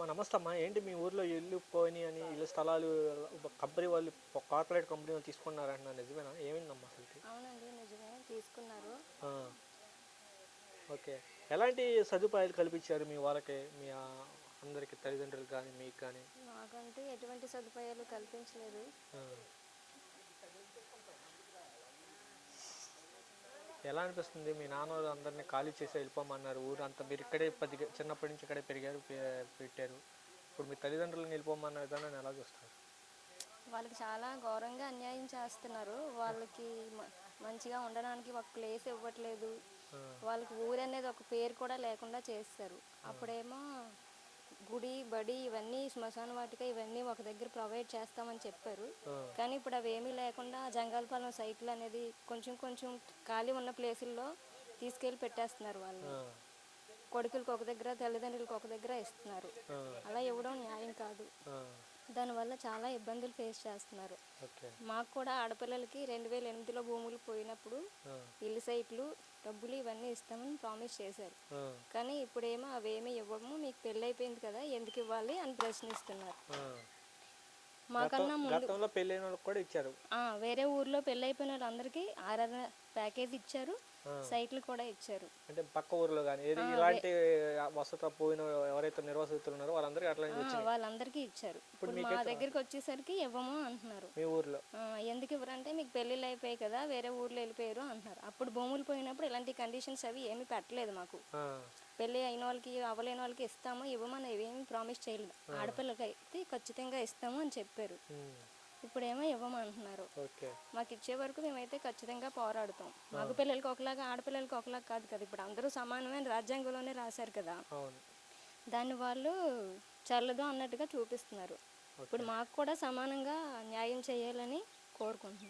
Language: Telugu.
అమ్మ నమస్తే అమ్మా ఏంటి మీ ఊర్లో ఇల్లు పోయినాయి అని ఇల్లు స్థలాలు కంపెనీ వాళ్ళు కార్పొరేట్ కంపెనీ వాళ్ళు తీసుకున్నారంటున్నా నిజమేనా? ఏమైందమ్మా అవునండి నిజమే. తీసుకున్నారు. ఓకే. ఎలాంటి సదుపాయాలు కల్పించారు మీ వాళ్ళకి మీ అందరికి తల్లిదండ్రులకు కానీ మీకు కానీ మాకంటూ ఎటువంటి సదుపాయాలు కల్పించలేదు. ఎలా అనిపిస్తుంది? మీ నాన్న అందరినీ ఖాళీ చేసి వెళ్ళిపోమన్నారు. ఊరు అంతా మీరు ఇక్కడే పది చిన్నప్పటి నుంచి ఇక్కడే పెరిగారు పెట్టారు. ఇప్పుడు మీ తల్లిదండ్రులను వెళ్ళిపోమన్న విధానాన్ని ఎలా చూస్తారు? వాళ్ళకి చాలా ఘోరంగా అన్యాయం చేస్తున్నారు. వాళ్ళకి మంచిగా ఉండడానికి ఒక ప్లేస్ ఇవ్వట్లేదు. వాళ్ళకి ఊరు అనేది ఒక పేరు కూడా లేకుండా చేస్తారు. అప్పుడేమో గుడి బడి ఇవన్నీ శ్మశాన వాటిక ఇవన్నీ ఒక దగ్గర ప్రొవైడ్ చేస్తామని చెప్పారు. కానీ ఇప్పుడు అవి ఏమీ లేకుండా జంగాలపాలెం సైకిల్ అనేది కొంచెం కొంచెం ఖాళీ ఉన్న ప్లేసుల్లో తీసుకెళ్ళి పెట్టేస్తున్నారు వాళ్ళు. కొడుకులకు ఒక దగ్గర తల్లిదండ్రులకు ఒక దగ్గర ఇస్తున్నారు. అలా ఇవ్వడం న్యాయం కాదు. దానివల్ల చాలా ఇబ్బందులు ఫేస్ చేస్తున్నారు మాకు కూడా ఆడపిల్లలకి రెండు వేల ఎనిమిదిలో భూములు పోయినప్పుడు. ఇల్లు సైట్లు డబ్బులు ఇవన్నీ ఇస్తామని ప్రామిస్ చేశారు. కానీ ఇప్పుడేమో అవేమీ ఇవ్వము మీకు పెళ్ళి అయిపోయింది కదా ఎందుకు ఇవ్వాలి అని ప్రశ్నిస్తున్నారు. మాకన్నా ముందు గతంలో పెళ్ళైన వాళ్ళకి కూడా ఇచ్చారు. ఆ, వేరే ఊర్లో పెళ్ళి అయిపోయిన వాళ్ళందరికీ ఆర్ఆర్ ప్యాకేజ్ ఇచ్చారు. సైట్లు కూడా ఇచ్చారు. అంటే పక్క ఊర్లో కానీ ఏది ఇలాంటి వసత పోయిన ఎవరైతే నిర్వాసితులు ఉన్నారో వాళ్ళందరికీ అట్లా ఆ, వాళ్ళందరికీ ఇచ్చారు. ఇప్పుడు మా దగ్గరికి వచ్చేసరికి ఇవ్వము అంటున్నారు. మీ ఊర్లో? ఆ, ఎందుకు ఇవ్వరంటే మీకు పెళ్ళిళ్ళు అయిపోయాయి కదా వేరే ఊర్లో వెళ్ళిపోయారు అంటున్నారు. అప్పుడు భూములు పోయినప్పుడు ఇలాంటి కండిషన్స్ అవి ఏమీ పెట్టలేదు మాకు. ఆ. పెళ్ళి అయిన వాళ్ళకి అవ్వలేని వాళ్ళకి ఇస్తాము ఇవ్వమని ఏమీ ప్రామిస్ చేయలేదు. ఆడపిల్లకి ఖచ్చితంగా ఇస్తాము అని చెప్పారు. ఇప్పుడేమో ఇవ్వమంటున్నారు. మాకు ఇచ్చే వరకు మేమైతే ఖచ్చితంగా పోరాడుతాం. మగ పిల్లలకి ఒకలాగా ఆడపిల్లలకి ఒకలాగా కాదు కదా. ఇప్పుడు అందరూ సమానమైన రాజ్యాంగంలోనే రాశారు కదా. దాన్ని వాళ్ళు చల్లదు అన్నట్టుగా చూపిస్తున్నారు. ఇప్పుడు మాకు కూడా సమానంగా న్యాయం చేయాలని కోరుకుంటున్నాం.